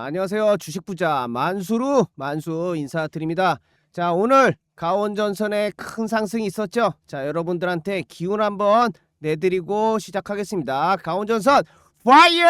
자, 안녕하세요. 주식부자 만수루 만수 인사드립니다. 자, 오늘 가온전선에 큰 상승이 있었죠. 자, 여러분들한테 기운 한번 내드리고 시작하겠습니다. 가온전선 파이어!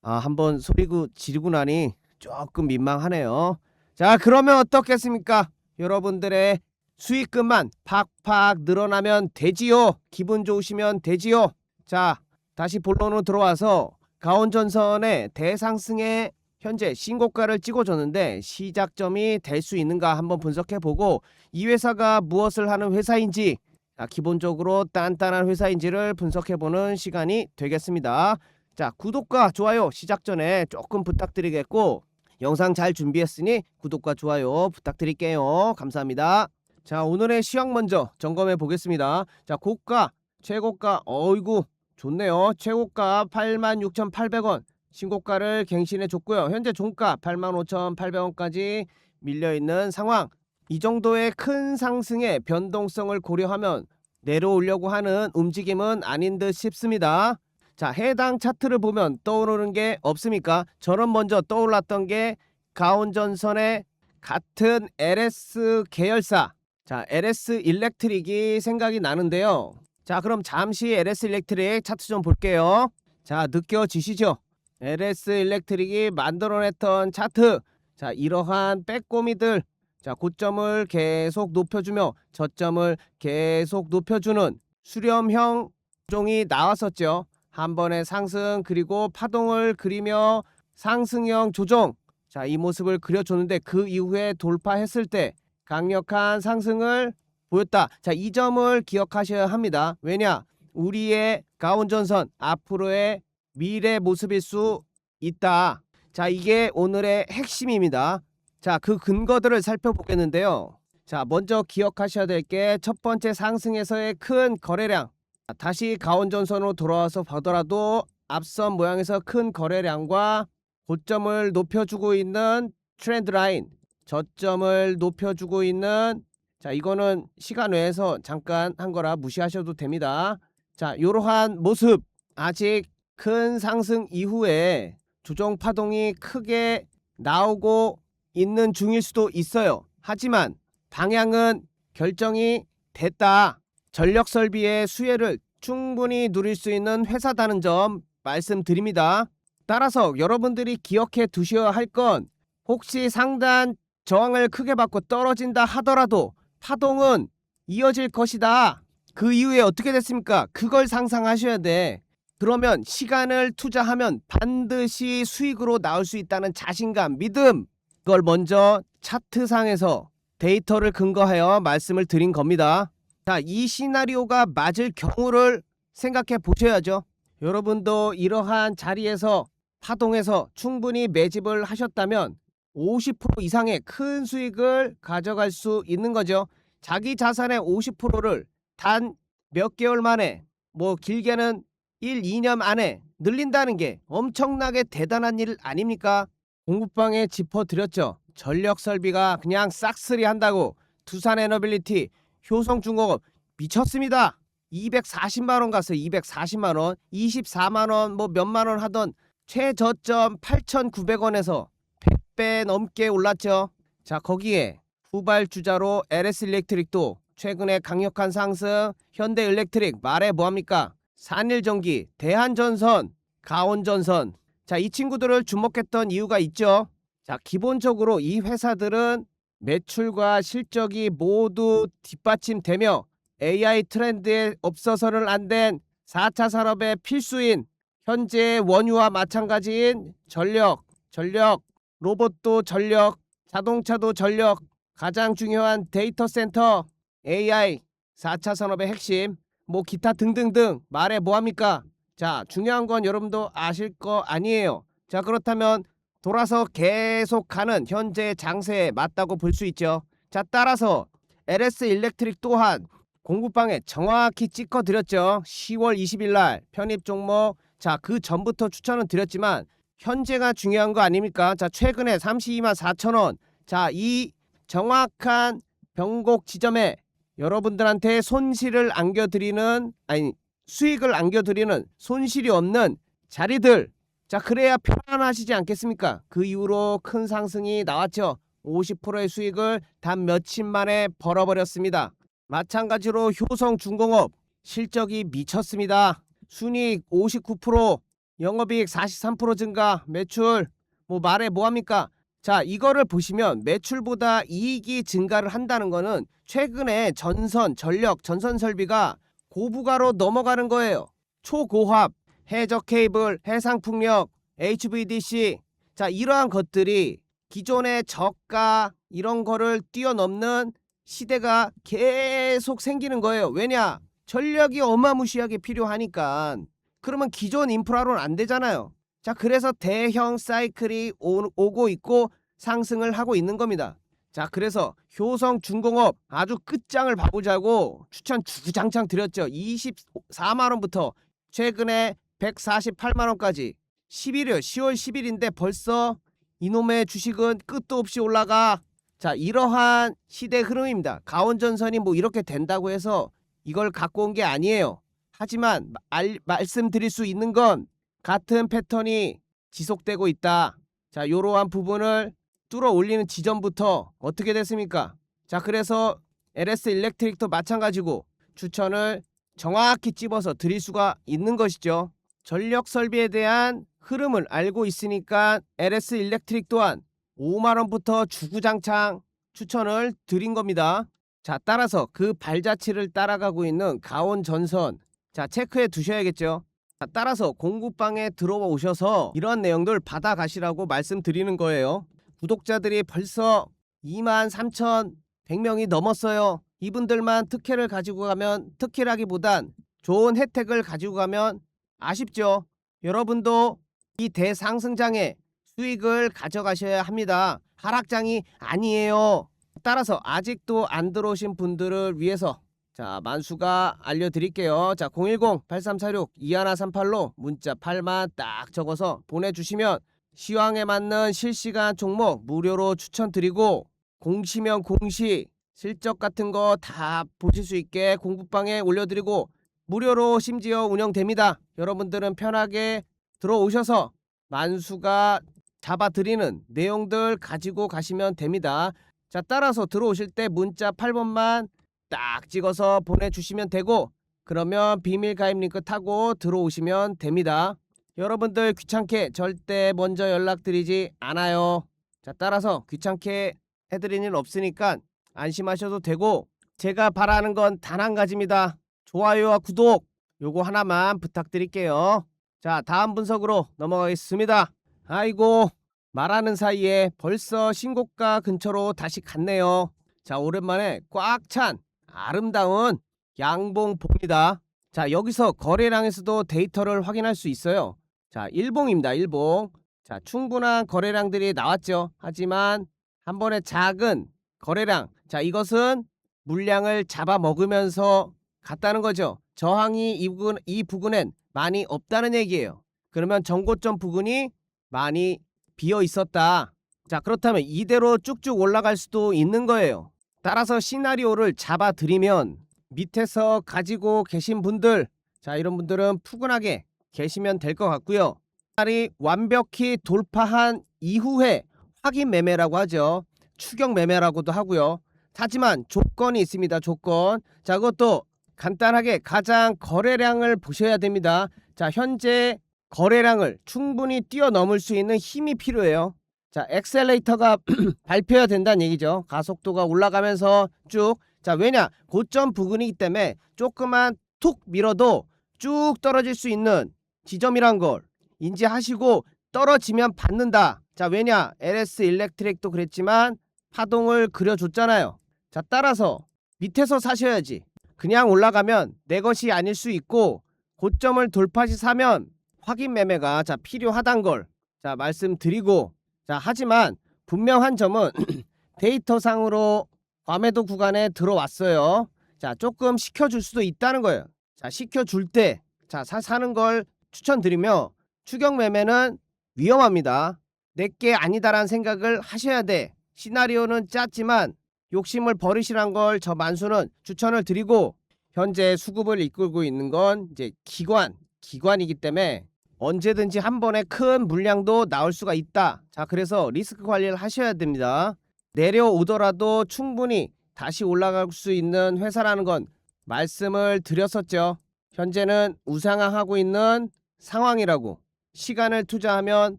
아, 한번 소리고 지르고 나니 조금 민망하네요. 자, 그러면 어떻겠습니까? 여러분들의 수익금만 팍팍 늘어나면 되지요. 기분 좋으시면 되지요. 자, 다시 본론으로 들어와서 가온전선의 대상승에 현재 신고가를 찍어줬는데 시작점이 될 수 있는가 한번 분석해보고 이 회사가 무엇을 하는 회사인지 아, 기본적으로 단단한 회사인지를 분석해보는 시간이 되겠습니다. 자 구독과 좋아요 시작 전에 조금 부탁드리겠고 영상 잘 준비했으니 구독과 좋아요 부탁드릴게요. 감사합니다. 자 오늘의 시황 먼저 점검해 보겠습니다. 자 고가 최고가 어이구 좋네요. 최고가 86,800원 신고가를 갱신해 줬고요. 현재 종가 85,800원까지 밀려 있는 상황. 이 정도의 큰 상승의 변동성을 고려하면 내려오려고 하는 움직임은 아닌 듯 싶습니다. 자, 해당 차트를 보면 떠오르는 게 없습니까? 저는 먼저 떠올랐던 게 가온전선의 같은 LS 계열사. 자, LS 일렉트릭이 생각이 나는데요. 자, 그럼 잠시 LS 일렉트릭 차트 좀 볼게요. 자, 느껴지시죠? LS 일렉트릭이 만들어냈던 차트. 자 이러한 빼꼬미들. 자 고점을 계속 높여주며 저점을 계속 높여주는 수렴형 종이 나왔었죠. 한 번의 상승 그리고 파동을 그리며 상승형 조정. 자 이 모습을 그려줬는데 그 이후에 돌파했을 때 강력한 상승을 보였다. 자 이 점을 기억하셔야 합니다. 왜냐? 우리의 가온전선 앞으로의 미래 모습일 수 있다. 자, 이게 오늘의 핵심입니다. 자, 그 근거들을 살펴보겠는데요. 자, 먼저 기억하셔야 될 게 첫 번째 상승에서의 큰 거래량. 자, 다시 가온전선으로 돌아와서 보더라도 앞선 모양에서 큰 거래량과 고점을 높여주고 있는 트렌드 라인, 저점을 높여주고 있는 자, 이거는 시간 외에서 잠깐 한 거라 무시하셔도 됩니다. 자, 이러한 모습 아직 큰 상승 이후에 조정 파동이 크게 나오고 있는 중일 수도 있어요. 하지만 방향은 결정이 됐다. 전력 설비의 수혜를 충분히 누릴 수 있는 회사다는 점 말씀드립니다. 따라서 여러분들이 기억해 두셔야 할 건 혹시 상단 저항을 크게 받고 떨어진다 하더라도 파동은 이어질 것이다. 그 이후에 어떻게 됐습니까? 그걸 상상하셔야 돼. 그러면 시간을 투자하면 반드시 수익으로 나올 수 있다는 자신감, 믿음 그걸 먼저 차트상에서 데이터를 근거하여 말씀을 드린 겁니다. 자, 이 시나리오가 맞을 경우를 생각해 보셔야죠. 여러분도 이러한 자리에서 파동에서 충분히 매집을 하셨다면 50% 이상의 큰 수익을 가져갈 수 있는 거죠. 자기 자산의 50%를 단 몇 개월 만에 뭐 길게는 1, 2년 안에 늘린다는 게 엄청나게 대단한 일 아닙니까? 공부방에 짚어드렸죠. 전력 설비가 그냥 싹쓸이 한다고 두산 에너빌리티, 효성중공업 미쳤습니다. 240만 원 갔어요. 240만 원, 24만 원, 뭐 몇만 원 하던 최저점 8,900원에서 100배 넘게 올랐죠. 자, 거기에 후발 주자로 LS 일렉트릭도 최근에 강력한 상승, 현대 일렉트릭 말해 뭐합니까? 산일전기, 대한전선, 가온전선. 자, 이 친구들을 주목했던 이유가 있죠. 자, 기본적으로 이 회사들은 매출과 실적이 모두 뒷받침되며 AI 트렌드에 없어서는 안 된 4차 산업의 필수인 현재 원유와 마찬가지인 전력, 전력, 로봇도 전력, 자동차도 전력, 가장 중요한 데이터 센터, AI, 4차 산업의 핵심, 뭐 기타 등등등 말해 뭐합니까? 자 중요한 건 여러분도 아실 거 아니에요. 자 그렇다면 돌아서 계속 가는 현재 장세에 맞다고 볼 수 있죠. 자 따라서 LS 일렉트릭 또한 공구방에 정확히 찍어 드렸죠. 10월 20일 날 편입 종목 자 그 전부터 추천은 드렸지만 현재가 중요한 거 아닙니까? 자 최근에 32만 4천 원. 자 이 정확한 변곡 지점에 여러분들한테 손실을 안겨드리는 아니 수익을 안겨드리는 손실이 없는 자리들 자, 그래야 편안하시지 않겠습니까? 그 이후로 큰 상승이 나왔죠. 50%의 수익을 단 며칠 만에 벌어버렸습니다. 마찬가지로 효성중공업 실적이 미쳤습니다. 순이익 59%, 영업이익 43% 증가, 매출 뭐 말해 뭐합니까? 자, 이거를 보시면 매출보다 이익이 증가를 한다는 거는 최근에 전선, 전력, 전선 설비가 고부가로 넘어가는 거예요. 초고압, 해적 케이블, 해상 풍력, HVDC. 자, 이러한 것들이 기존의 저가 이런 거를 뛰어넘는 시대가 계속 생기는 거예요. 왜냐? 전력이 어마무시하게 필요하니까. 그러면 기존 인프라로는 안 되잖아요. 자, 그래서 대형 사이클이 오, 오고 있고 상승을 하고 있는 겁니다. 자, 그래서 효성 중공업 아주 끝장을 봐보자고 추천 주장창 드렸죠. 24만 원부터 최근에 148만 원까지 11일 10월 10일인데 벌써 이놈의 주식은 끝도 없이 올라가. 자, 이러한 시대 흐름입니다. 가온전선이 뭐 이렇게 된다고 해서 이걸 갖고 온 게 아니에요. 하지만 알, 말씀드릴 수 있는 건 같은 패턴이 지속되고 있다. 자, 이러한 부분을 뚫어 올리는 지점부터 어떻게 됐습니까? 자, 그래서 LS 일렉트릭도 마찬가지고 추천을 정확히 찝어서 드릴 수가 있는 것이죠. 전력 설비에 대한 흐름을 알고 있으니까 LS 일렉트릭 또한 5만 원부터 주구장창 추천을 드린 겁니다. 자, 따라서 그 발자취를 따라가고 있는 가온 전선 자, 체크해 두셔야겠죠. 자, 따라서 공구방에 들어오셔서 이런 내용들 받아 가시라고 말씀드리는 거예요. 구독자들이 벌써 2만 3천 100명이 넘었어요. 이분들만 특혜를 가지고 가면 특혜라기보단 좋은 혜택을 가지고 가면 아쉽죠. 여러분도 이 대상승장에 수익을 가져가셔야 합니다. 하락장이 아니에요. 따라서 아직도 안 들어오신 분들을 위해서 자 만수가 알려드릴게요. 자 010-8346-2138로 문자 8만 딱 적어서 보내주시면 시황에 맞는 실시간 종목 무료로 추천드리고 공시면 공시 실적 같은 거 다 보실 수 있게 공부방에 올려드리고 무료로 심지어 운영됩니다. 여러분들은 편하게 들어오셔서 만수가 잡아드리는 내용들 가지고 가시면 됩니다. 자 따라서 들어오실 때 문자 8번만 딱 찍어서 보내주시면 되고 그러면 비밀 가입 링크 타고 들어오시면 됩니다. 여러분들 귀찮게 절대 먼저 연락드리지 않아요. 자 따라서 귀찮게 해드릴 일 없으니까 안심하셔도 되고 제가 바라는 건 단 한 가지입니다. 좋아요와 구독 요거 하나만 부탁드릴게요. 자 다음 분석으로 넘어가겠습니다. 아이고 말하는 사이에 벌써 신고가 근처로 다시 갔네요. 자 오랜만에 꽉 찬 아름다운 양봉봉이다. 자 여기서 거래량에서도 데이터를 확인할 수 있어요. 자 일봉입니다. 일봉. 자 충분한 거래량들이 나왔죠. 하지만 한 번에 작은 거래량. 자 이것은 물량을 잡아 먹으면서 갔다는 거죠. 저항이 이 부분 이 부근엔 많이 없다는 얘기예요. 그러면 정고점 부근이 많이 비어 있었다. 자 그렇다면 이대로 쭉쭉 올라갈 수도 있는 거예요. 따라서 시나리오를 잡아 드리면 밑에서 가지고 계신 분들 자 이런 분들은 푸근하게 계시면 될 것 같고요. 날이 완벽히 돌파한 이후에 확인 매매라고 하죠. 추격 매매라고도 하고요. 하지만 조건이 있습니다. 조건. 자, 그것도 간단하게 가장 거래량을 보셔야 됩니다. 자, 현재 거래량을 충분히 뛰어넘을 수 있는 힘이 필요해요. 자, 엑셀레이터가 발표해야 된다는 얘기죠. 가속도가 올라가면서 쭉. 자, 왜냐? 고점 부근이기 때문에 조금만 툭 밀어도 쭉 떨어질 수 있는 지점이란 걸 인지하시고 떨어지면 받는다. 자, 왜냐? LS 일렉트릭도 그랬지만 파동을 그려줬잖아요. 자, 따라서 밑에서 사셔야지. 그냥 올라가면 내 것이 아닐 수 있고 고점을 돌파시 사면 확인 매매가 자 필요하단 걸 자 말씀드리고 자 하지만 분명한 점은 데이터상으로 과매도 구간에 들어왔어요. 자 조금 식혀줄 수도 있다는 거예요. 자 식혀줄 때자 사는 걸 추천드리며 추격 매매는 위험합니다. 내게 아니다라는 생각을 하셔야 돼. 시나리오는 짰지만 욕심을 버리시란 걸 저 만수는 추천을 드리고 현재 수급을 이끌고 있는 건 이제 기관 기관이기 때문에 언제든지 한 번에 큰 물량도 나올 수가 있다. 자, 그래서 리스크 관리를 하셔야 됩니다. 내려오더라도 충분히 다시 올라갈 수 있는 회사라는 건 말씀을 드렸었죠. 현재는 우상향하고 있는 상황이라고. 시간을 투자하면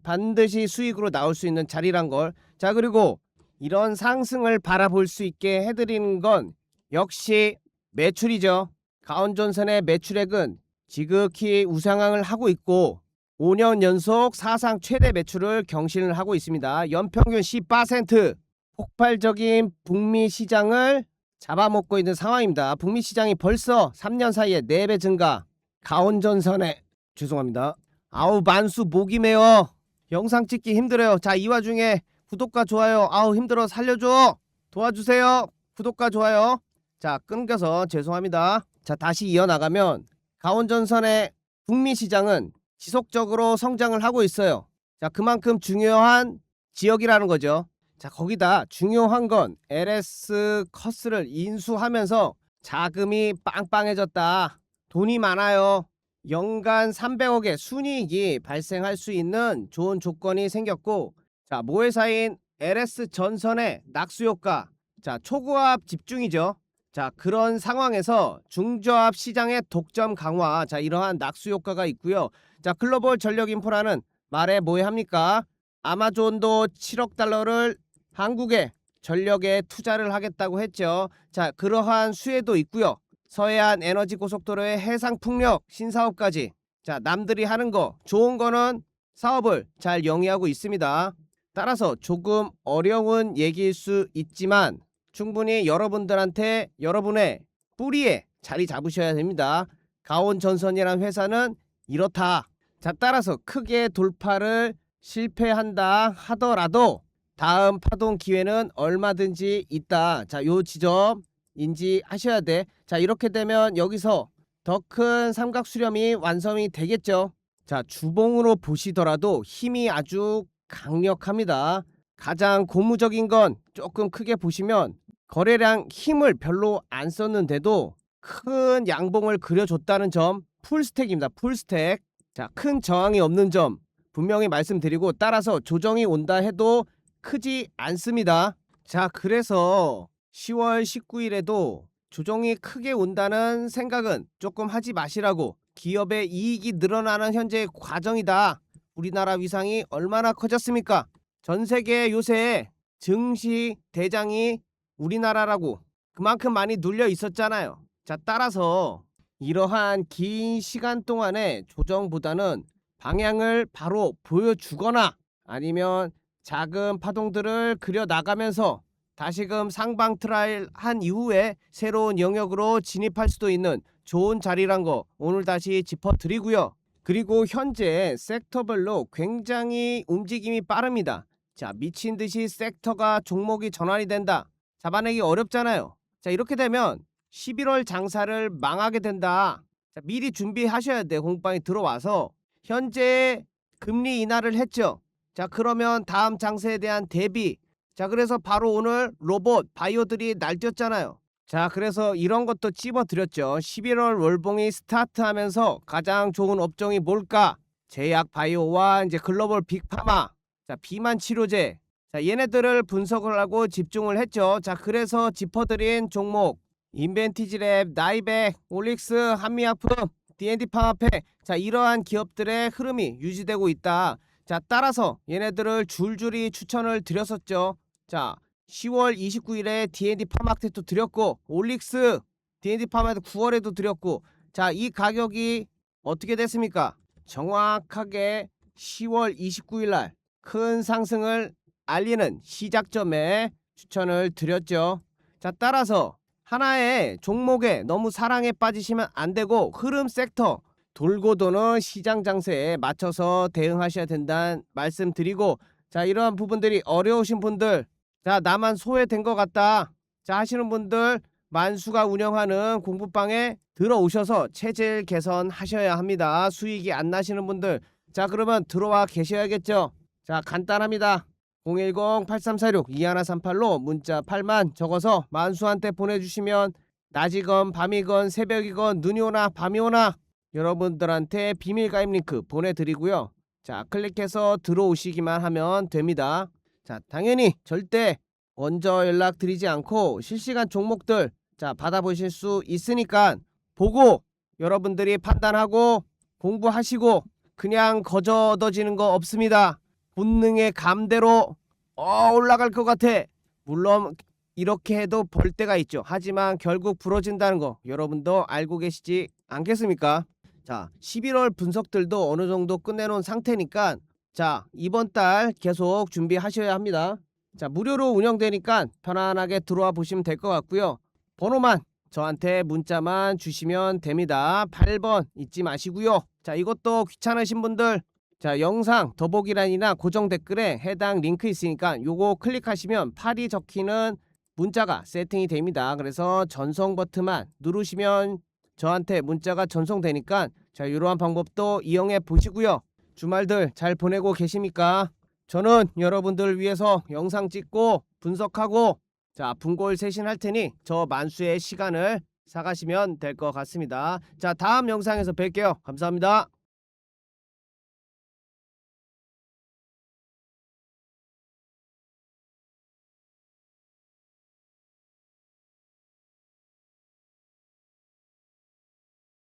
반드시 수익으로 나올 수 있는 자리란 걸. 자, 그리고 이런 상승을 바라볼 수 있게 해드리는 건 역시 매출이죠. 가온전선의 매출액은 지극히 우상향을 하고 있고 5년 연속 사상 최대 매출을 경신을 하고 있습니다. 연평균 10% 폭발적인 북미 시장을 잡아먹고 있는 상황입니다. 북미 시장이 벌써 3년 사이에 4배 증가. 가온전선에 죄송합니다. 아우 만수 목이 메어. 영상 찍기 힘들어요. 자, 이 와중에 구독과 좋아요. 아우 힘들어 살려줘. 도와주세요. 구독과 좋아요. 자, 끊겨서 죄송합니다. 자, 다시 이어나가면 가온전선의 북미 시장은 지속적으로 성장을 하고 있어요. 자, 그만큼 중요한 지역이라는 거죠. 자, 거기다 중요한 건 LS 커스를 인수하면서 자금이 빵빵해졌다. 돈이 많아요. 연간 300억의 순이익이 발생할 수 있는 좋은 조건이 생겼고, 자, 모회사인 LS 전선의 낙수 효과, 자, 초고압 집중이죠. 자, 그런 상황에서 중저압 시장의 독점 강화, 자, 이러한 낙수 효과가 있고요. 자, 글로벌 전력 인프라는 말해 뭐해 합니까? 아마존도 7억 달러를 한국에 전력에 투자를 하겠다고 했죠. 자, 그러한 수혜도 있고요. 서해안 에너지 고속도로의 해상 풍력 신사업까지. 자, 남들이 하는 거 좋은 거는 사업을 잘 영위하고 있습니다. 따라서 조금 어려운 얘기일 수 있지만 충분히 여러분들한테 여러분의 뿌리에 자리 잡으셔야 됩니다. 가온 전선이란 회사는 이렇다. 자, 따라서 크게 돌파를 실패한다 하더라도 다음 파동 기회는 얼마든지 있다. 자, 요 지점 인지하셔야 돼. 자, 이렇게 되면 여기서 더 큰 삼각 수렴이 완성이 되겠죠. 자, 주봉으로 보시더라도 힘이 아주 강력합니다. 가장 고무적인 건 조금 크게 보시면 거래량 힘을 별로 안 썼는데도 큰 양봉을 그려줬다는 점 풀스택입니다. 풀스택. 자, 큰 저항이 없는 점 분명히 말씀드리고 따라서 조정이 온다 해도 크지 않습니다. 자, 그래서 10월 19일에도 조정이 크게 온다는 생각은 조금 하지 마시라고 기업의 이익이 늘어나는 현재의 과정이다. 우리나라 위상이 얼마나 커졌습니까? 전 세계 요새 증시 대장이 우리나라라고 그만큼 많이 눌려 있었잖아요. 자, 따라서 이러한 긴 시간 동안의 조정보다는 방향을 바로 보여주거나 아니면 작은 파동들을 그려 나가면서 다시금 상방 트라이를 한 이후에 새로운 영역으로 진입할 수도 있는 좋은 자리란 거 오늘 다시 짚어드리고요. 그리고 현재 섹터별로 굉장히 움직임이 빠릅니다. 자, 미친 듯이 섹터가 종목이 전환이 된다. 잡아내기 어렵잖아요. 자, 이렇게 되면 11월 장사를 망하게 된다. 자, 미리 준비하셔야 돼. 공방이 들어와서 현재 금리 인하를 했죠. 자, 그러면 다음 장세에 대한 대비. 자, 그래서 바로 오늘 로봇 바이오들이 날뛰었잖아요. 자, 그래서 이런 것도 찝어드렸죠. 11월 월봉이 스타트하면서 가장 좋은 업종이 뭘까? 제약 바이오와 이제 글로벌 빅파마, 자, 비만 치료제. 자, 얘네들을 분석을 하고 집중을 했죠. 자, 그래서 짚어드린 종목 인벤티지랩, 나이백, 올릭스, 한미약품, D&D 파마페. 자, 이러한 기업들의 흐름이 유지되고 있다. 자, 따라서 얘네들을 줄줄이 추천을 드렸었죠. 자, 10월 29일에 D&D 파마켓도 드렸고 올릭스 D&D 파마도 9월에도 드렸고 자, 이 가격이 어떻게 됐습니까? 정확하게 10월 29일 날 큰 상승을 알리는 시작점에 추천을 드렸죠. 자, 따라서 하나의 종목에 너무 사랑에 빠지시면 안 되고 흐름 섹터 돌고 도는 시장 장세에 맞춰서 대응하셔야 된다는 말씀드리고 자 이러한 부분들이 어려우신 분들 자 나만 소외된 것 같다 자 하시는 분들 만수가 운영하는 공부방에 들어오셔서 체질 개선 하셔야 합니다. 수익이 안 나시는 분들 자 그러면 들어와 계셔야겠죠? 자 간단합니다 010-8346-2138로 문자 8만 적어서 만수한테 보내주시면 낮이건 밤이건 새벽이건 눈이 오나 밤이 오나 여러분들한테 비밀 가입 링크 보내드리고요. 자, 클릭해서 들어오시기만 하면 됩니다. 자, 당연히 절대 먼저 연락 드리지 않고 실시간 종목들 자, 받아보실 수 있으니까 보고 여러분들이 판단하고 공부하시고 그냥 거저더지는 거 없습니다. 본능의 감대로 어 올라갈 것 같아. 물론 이렇게 해도 벌 때가 있죠. 하지만 결국 부러진다는 거 여러분도 알고 계시지 않겠습니까? 자, 11월 분석들도 어느 정도 끝내놓은 상태니까 자, 이번 달 계속 준비하셔야 합니다. 자, 무료로 운영되니까 편안하게 들어와 보시면 될 것 같고요. 번호만 저한테 문자만 주시면 됩니다. 8번 잊지 마시고요. 자, 이것도 귀찮으신 분들 자, 영상 더보기란이나 고정 댓글에 해당 링크 있으니까 요거 클릭하시면 팔이 적히는 문자가 세팅이 됩니다. 그래서 전송 버튼만 누르시면 저한테 문자가 전송되니까 자, 이러한 방법도 이용해 보시고요. 주말들 잘 보내고 계십니까? 저는 여러분들 위해서 영상 찍고 분석하고 자, 분골 세신할 테니 저 만수의 시간을 사가시면 될 것 같습니다. 자, 다음 영상에서 뵐게요. 감사합니다.